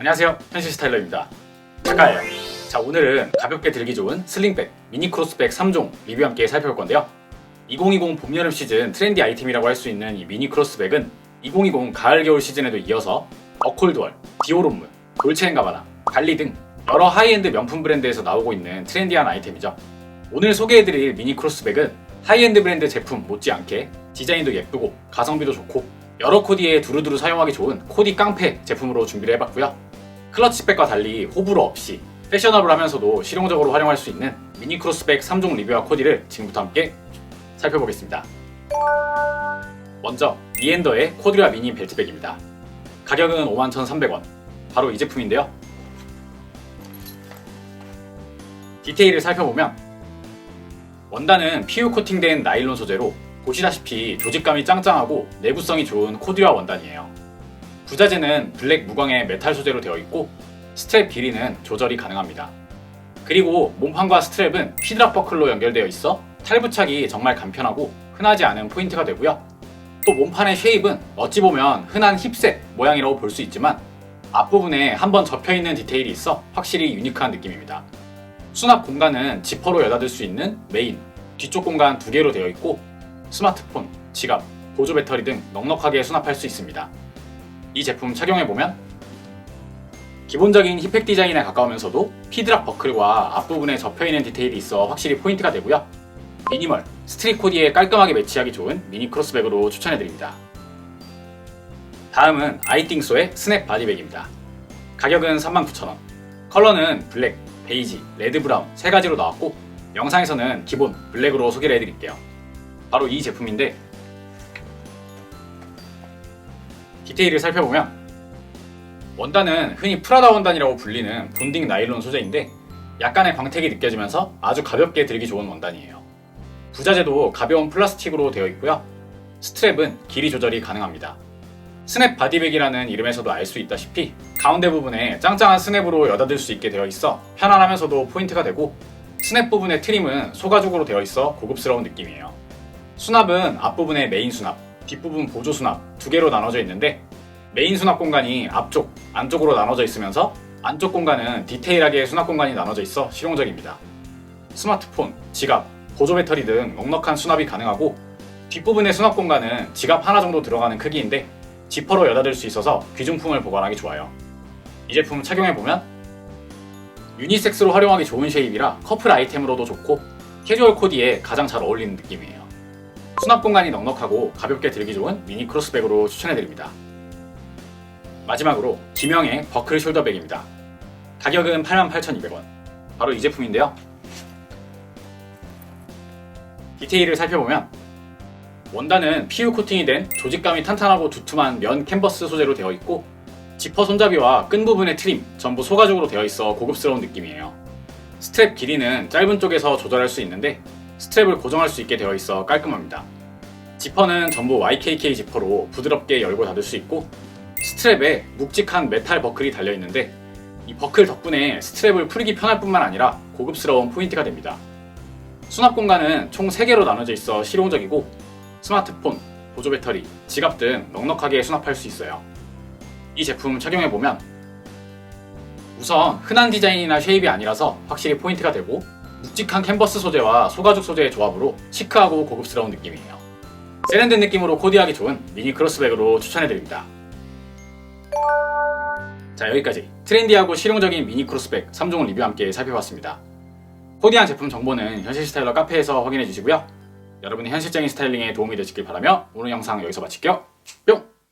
안녕하세요. 현실 스타일러입니다. 작가예요. 자 오늘은 가볍게 들기 좋은 슬링백 미니 크로스백 3종 리뷰 함께 살펴볼 건데요. 2020 봄 여름 시즌 트렌디 아이템이라고 할 수 있는 이 미니 크로스백은 2020 가을 겨울 시즌에도 이어서 어콜드월, 디오롬문, 돌체앤가바나, 발리 등 여러 하이엔드 명품 브랜드에서 나오고 있는 트렌디한 아이템이죠. 오늘 소개해드릴 미니 크로스백은 하이엔드 브랜드 제품 못지않게 디자인도 예쁘고 가성비도 좋고 여러 코디에 두루두루 사용하기 좋은 코디 깡패 제품으로 준비를 해봤고요. 클러치백과 달리 호불호 없이 패셔너블하면서도 실용적으로 활용할 수 있는 미니 크로스백 3종 리뷰와 코디를 지금부터 함께 살펴보겠습니다. 먼저 리엔더의 코디라 미니 벨트백입니다. 가격은 51,300원. 바로 이 제품인데요. 디테일을 살펴보면 원단은 PU 코팅된 나일론 소재로 보시다시피 조직감이 짱짱하고 내구성이 좋은 코디와 원단이에요. 부자재는 블랙 무광의 메탈 소재로 되어 있고 스트랩 길이는 조절이 가능합니다. 그리고 몸판과 스트랩은 피드랍 버클로 연결되어 있어 탈 부착이 정말 간편하고 흔하지 않은 포인트가 되고요. 또 몸판의 쉐입은 어찌 보면 흔한 힙색 모양이라고 볼 수 있지만 앞부분에 한번 접혀 있는 디테일이 있어 확실히 유니크한 느낌입니다. 수납 공간은 지퍼로 여닫을 수 있는 메인, 뒤쪽 공간 두 개로 되어 있고 스마트폰, 지갑, 보조 배터리 등 넉넉하게 수납할 수 있습니다. 이 제품 착용해보면 기본적인 힙팩 디자인에 가까우면서도 피드랍 버클과 앞부분에 접혀있는 디테일이 있어 확실히 포인트가 되고요. 미니멀, 스트릿 코디에 깔끔하게 매치하기 좋은 미니 크로스백으로 추천해드립니다. 다음은 아이띵소의 스냅 바디백입니다. 가격은 39,000원. 컬러는 블랙, 베이지, 레드 브라운 세 가지로 나왔고 영상에서는 기본 블랙으로 소개를 해드릴게요. 바로 이 제품인데 디테일을 살펴보면 원단은 흔히 프라다 원단이라고 불리는 본딩 나일론 소재인데 약간의 광택이 느껴지면서 아주 가볍게 들기 좋은 원단이에요. 부자재도 가벼운 플라스틱으로 되어 있고요. 스트랩은 길이 조절이 가능합니다. 스냅 바디백이라는 이름에서도 알 수 있다시피 가운데 부분에 짱짱한 스냅으로 여닫을 수 있게 되어 있어 편안하면서도 포인트가 되고 스냅 부분의 트림은 소가죽으로 되어 있어 고급스러운 느낌이에요. 수납은 앞부분에 메인 수납, 뒷부분 보조 수납 두 개로 나눠져 있는데 메인 수납 공간이 앞쪽, 안쪽으로 나눠져 있으면서 안쪽 공간은 디테일하게 수납 공간이 나눠져 있어 실용적입니다. 스마트폰, 지갑, 보조 배터리 등 넉넉한 수납이 가능하고 뒷부분의 수납 공간은 지갑 하나 정도 들어가는 크기인데 지퍼로 여닫을 수 있어서 귀중품을 보관하기 좋아요. 이 제품 착용해보면 유니섹스로 활용하기 좋은 쉐입이라 커플 아이템으로도 좋고 캐주얼 코디에 가장 잘 어울리는 느낌이에요. 수납 공간이 넉넉하고 가볍게 들기 좋은 미니 크로스백으로 추천해드립니다. 마지막으로 김영의 버클 숄더백입니다. 가격은 88,200원. 바로 이 제품인데요. 디테일을 살펴보면 원단은 PU 코팅이 된 조직감이 탄탄하고 두툼한 면 캔버스 소재로 되어 있고 지퍼 손잡이와 끈 부분의 트림 전부 소가죽으로 되어 있어 고급스러운 느낌이에요. 스트랩 길이는 짧은 쪽에서 조절할 수 있는데 스트랩을 고정할 수 있게 되어 있어 깔끔합니다. 지퍼는 전부 YKK 지퍼로 부드럽게 열고 닫을 수 있고 스트랩에 묵직한 메탈 버클이 달려 있는데 이 버클 덕분에 스트랩을 풀기 편할 뿐만 아니라 고급스러운 포인트가 됩니다. 수납 공간은 총 3개로 나눠져 있어 실용적이고 스마트폰, 보조 배터리, 지갑 등 넉넉하게 수납할 수 있어요. 이 제품 착용해 보면 우선 흔한 디자인이나 쉐입이 아니라서 확실히 포인트가 되고 묵직한 캔버스 소재와 소가죽 소재의 조합으로 시크하고 고급스러운 느낌이에요. 세련된 느낌으로 코디하기 좋은 미니 크로스백으로 추천해드립니다. 자 여기까지 트렌디하고 실용적인 미니 크로스백 3종을 리뷰 함께 살펴봤습니다. 코디한 제품 정보는 현실 스타일러 카페에서 확인해 주시고요. 여러분의 현실적인 스타일링에 도움이 되시길 바라며 오늘 영상 여기서 마칠게요. 뿅!